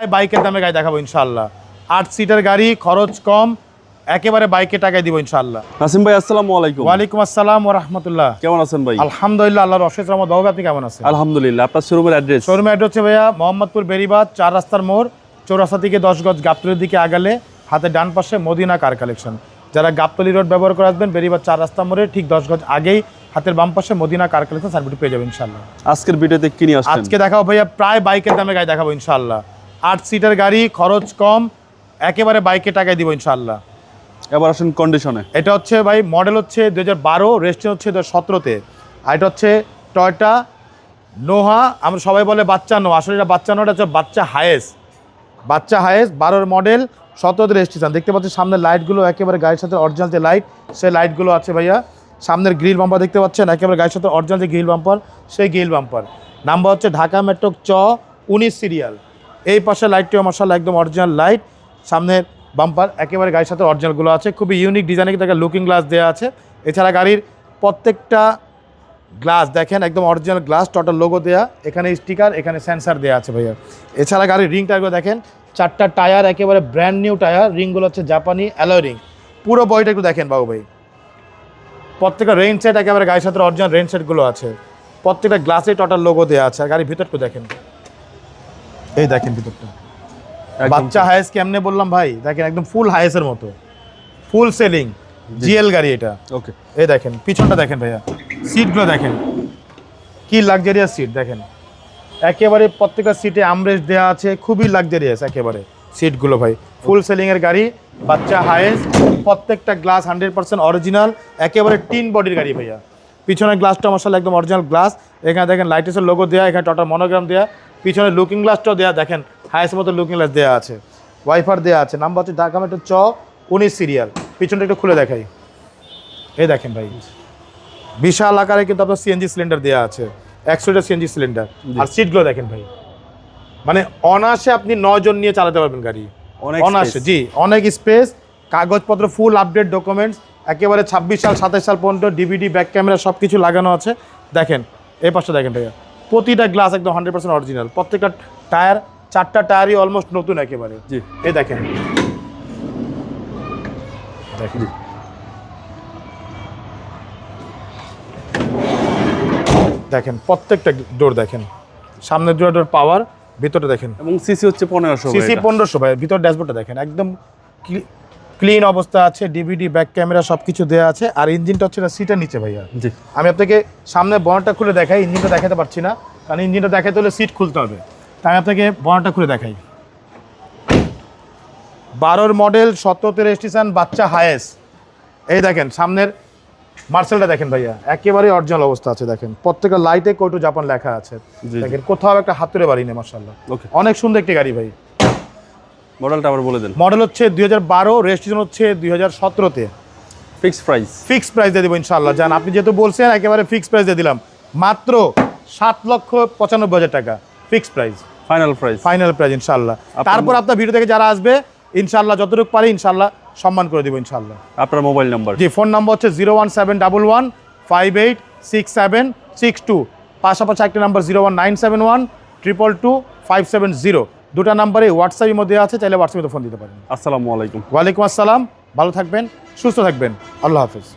বাইকের দামে গাড়ি দেখাবো ইনশাল্লাহ আট সিটার গাড়ি খরচ কম একেবারে বাইকে টাকায় দিব ইনশাল্লাহ নাসিম ভাই আসসালামু আলাইকুম। ওয়ালাইকুম আসসালাম ও রহমতুল্লাহ। কেমন আছেন ভাই? আলহামদুলিল্লাহ আল্লাহর অশেষ রহমত বাবু আপনি কেমন আছেন? আলহামদুলিল্লাহ আপনার শোরুমের অ্যাড্রেস শোরুম অ্যাড হচ্ছে ভাইয়া মোহাম্মদপুর বেরিবাদ চার রাস্তার মোড় চৌরাস্তা থেকে দশ গজ গাবতলির দিকে আগালে হাতে ডান পাশে মদিনা কার কালেকশন যারা গাবতলি রোড ব্যবহার করে আসবেন বেরিবাদ চার রাস্তা মোড়ে ঠিক দশ গজ আগেই হাতের বাম পাশে মদিনা কার কালেকশন সার্ভিস পেয়ে যাবেন ইনশাল্লাহ আজকের ভিডিওতে কি নিয়ে আসছেন? আজকে দেখাবো ভাইয়া প্রায় বাইকের দামে গাড়ি দেখাবো ইনশাল্লাহ আট সিটার গাড়ি খরচ কম একেবারে বাইকে টাকায় দিব ইনশাল্লাহ এবার আসেন কন্ডিশনে এটা হচ্ছে ভাই মডেল হচ্ছে দু হাজার বারো রেস্টুরেন্ট হচ্ছে দু হাজার সতেরোতে। আর এটা হচ্ছে টয়টা নোহা আমরা সবাই বলে বাচ্চা নো আসলে এটা বাচ্চা নো এটা হচ্ছে বাচ্চা হায়েস বাচ্চা হায়েস বারোর মডেল সতেরোতে রেজিস্ট্রেশন দেখতে পাচ্ছি সামনের লাইটগুলো একেবারে গাড়ির সাথে অরিজিনাল যে লাইট সেই লাইটগুলো আছে ভাইয়া। সামনের গ্রিল বাম্পার দেখতে পাচ্ছেন একেবারে গাড়ির সাথে অরিজিনাল যে গ্রিল বাম্পার সেই গ্রিল বাম্পার নাম্বার হচ্ছে ঢাকা মেট্রো চ উনিশ সিরিয়াল এই পাশে লাইটটিও মশাল একদম অরিজিনাল লাইট সামনের বাম্পার একেবারে গাড়ির সাথে অরিজিনালগুলো আছে। খুবই ইউনিক ডিজাইনে কিন্তু একটা লুকিং গ্লাস দেওয়া আছে। এছাড়া গাড়ির প্রত্যেকটা গ্লাস দেখেন, একদম অরিজিনাল গ্লাস টোটাল লোগো দেয়া। এখানে স্টিকার এখানে সেন্সার দেওয়া আছে ভাইয়া। এছাড়া গাড়ির রিং টায়ারগুলো দেখেন, চারটা টায়ার একেবারে ব্র্যান্ড নিউ টায়ার রিংগুলো হচ্ছে জাপানি অ্যালয় রিং পুরো বইটা একটু দেখেন বাবু ভাই। প্রত্যেকটা রেইন সেট একেবারে গাড়ির সাথে অরিজিনাল রেইন সেটগুলো আছে। প্রত্যেকটা গ্লাসে টোটাল লোগো দেওয়া আছে। আর গাড়ির ভিতরটা দেখেন। এই দেখেন ভিতরটা। বাচ্চা হায়েস কেমনে বললাম ভাই? দেখেন একদম ফুল হায়েসের মতো। ফুল সেলিং জিএল গাড়ি এটা। ওকে এই দেখেন পিছনটা দেখেন ভাইয়া। সিটগুলো দেখেন। কি লাক্সারিয়াস সিট দেখেন। একেবারে প্রত্যেকটা সিটে আমরেস্ট দেওয়া আছে খুবই লাক্সারিয়াস একেবারে সিটগুলো ভাই। ফুল সেলিংয়ের গাড়ি বাচ্চা হায়েস্ট প্রত্যেকটা গ্লাস হান্ড্রেড পার্সেন্ট অরিজিনাল একেবারে টিন বডির গাড়ি ভাইয়া। পিছনের গ্লাসটা মশাল একদম অরিজিনাল গ্লাস এখানে দেখেন লাইটেসের লোগো দেওয়া এখানে টটার মনোগ্রাম দেওয়া পিছনে লুকিং গ্লাসটাও দেওয়া দেখেন হায়েস্ট মতো লুকিং গ্লাস দেওয়া আছে। ওয়াইফার দেওয়া আছে নাম্বার হচ্ছে ঢাকা মেট্রো চ উনিশ সিরিয়াল পিছনটা একটু খুলে দেখাই। এই দেখেন ভাই বিশাল আকারে কিন্তু আপনার সিএনজি সিলিন্ডার দেওয়া আছে একশো লিটার সিএনজি সিলিন্ডার আর সিটগুলো দেখেন ভাই মানে অনায়াসে আপনি নয় জন নিয়ে চালাতে পারবেন গাড়ি। অনায়াসে জি অনেক স্পেস কাগজপত্র ফুল আপডেট ডকুমেন্টস একেবারে ছাব্বিশ সাল সাতাশ সাল পর্যন্ত ডিভিডি ব্যাক ক্যামেরা সব কিছু লাগানো আছে। দেখেন এই পাশটা দেখেন ভাইয়া প্রতিটা গ্লাস একদম হান্ড্রেড পার্সেন্ট অরিজিনাল প্রত্যেকটা টায়ার চারটা টায়ারই অলমোস্ট নতুন একেবারে। জি। এই দেখেন। দেখেন। দেখেন প্রত্যেকটা ডোর দেখেন। সামনের ডোর ডোর পাওয়ার ভিতরটা দেখেন। এবং সিসি হচ্ছে পনেরোশো সিসি পনেরোশো ভাই ভিতর ড্যাশবোর্ডটা দেখেন। একদম ক্লিন অবস্থা আছে ডিভিডি ব্যাক ক্যামেরা সব কিছু দেওয়া আছে আর ইঞ্জিনটা হচ্ছে সিটের নিচে ভাইয়া। জি। আমি আপনাকে সামনে বনারটা খুলে দেখাই ইঞ্জিনটা দেখাতে পারছি না কারণ ইঞ্জিনটা দেখাতে হলে সিট খুলতে হবে। তাই আপনাকে বনারটা খুলে দেখাই। বারোর মডেল সতেরোতে রেজিস্ট্রেশন বাচ্চা হায়েস। এই দেখেন সামনের মার্সেলটা দেখেন ভাইয়া একেবারে অরিজিনাল অবস্থা আছে দেখেন। প্রত্যেকটা লাইটে কোটো জাপান লেখা আছে। দেখেন কোথাও একটা হাতুরে বাড়ি নেই মার্শাল্লাহ ওকে। অনেক সুন্দর একটি গাড়ি ভাই। মডেলটা আবার বলে দেন। মডেল হচ্ছে দুই হাজার বারো রেজিস্ট্রেশন হচ্ছে দুই হাজার সতেরোতে। Fixed price. ফিক্সড প্রাইস দিয়ে দেবো ইনশাল্লাহ জান আপনি যেহেতু বলছেন একেবারে ফিক্সড প্রাইস দিয়ে দিলাম। মাত্র সাত লক্ষ পঁচানব্বই হাজার টাকা fixed price. Final price final price ইনশাল্লাহ তারপর আপনার ভিডিও থেকে যারা আসবে ইনশাল্লাহ যতটুকু পারি ইনশাল্লাহ সম্মান করে দেবো ইনশাল্লাহ আপনার মোবাইল নাম্বার। জি ফোন নাম্বার হচ্ছে zero one seven double one five eight six seven six two. পাশাপাশি একটা number zero one nine seven one triple two five seven zero. দুটা নাম্বারে হোয়াটসঅ্যাপের মধ্যে আছে চাইলে হোয়াটসঅ্যাপে ফোন দিতে পারেন। আসসালামু আলাইকুম। ওয়ালাইকুম আসসালাম ভালো থাকবেন সুস্থ থাকবেন আল্লাহ হাফিজ।